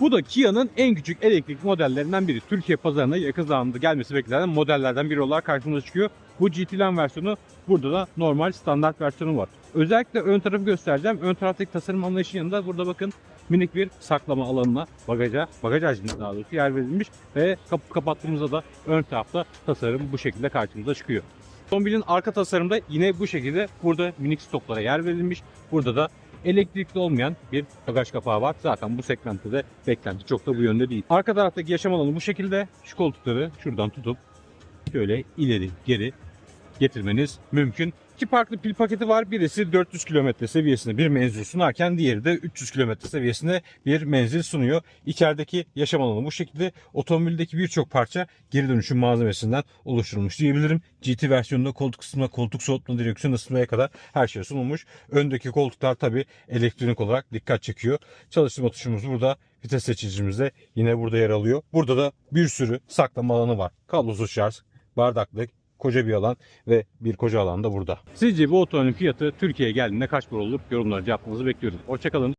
Bu da Kia'nın en küçük elektrik modellerinden biri. Türkiye pazarına yakın zamanda gelmesi beklenen modellerden biri olarak karşımıza çıkıyor. Bu GT Line versiyonu burada da normal standart versiyonu var. Özellikle ön tarafı göstereceğim. Ön taraftaki tasarım anlayışının yanında burada bakın minik bir saklama alanına bagaja, bagaj hacminde daha doğrusu yer verilmiş ve kapı kapattığımızda da ön tarafta tasarım bu şekilde karşımıza çıkıyor. Otomobilin arka tasarımda yine bu şekilde burada minik stoplara yer verilmiş. Burada da elektrikli olmayan bir bagaj kapağı var. Zaten bu segmentte de beklenti çok da bu yönde değil. Arka taraftaki yaşam alanı bu şekilde. Şu koltukları şuradan tutup şöyle ileri geri getirmeniz mümkün. İki farklı pil paketi var. Birisi 400 km seviyesinde bir menzil sunarken diğeri de 300 km seviyesinde bir menzil sunuyor. İçerideki yaşam alanı bu şekilde. Otomobildeki birçok parça geri dönüşüm malzemesinden oluşturulmuş diyebilirim. GT versiyonunda koltuk ısıtma, koltuk soğutma, direksiyon ısıtmaya kadar her şey sunulmuş. Öndeki koltuklar tabi elektronik olarak dikkat çekiyor. Çalıştırma tuşumuz burada. Vites seçicimiz de yine burada yer alıyor. Burada da bir sürü saklama alanı var. Kablosuz şarj, bardaklık, koca bir alan ve bir koca alan da burada. Sizce bu otomobilin fiyatı Türkiye'ye geldiğinde kaç para olur? Yorumlara cevaplarınızı bekliyoruz. Hoşçakalın.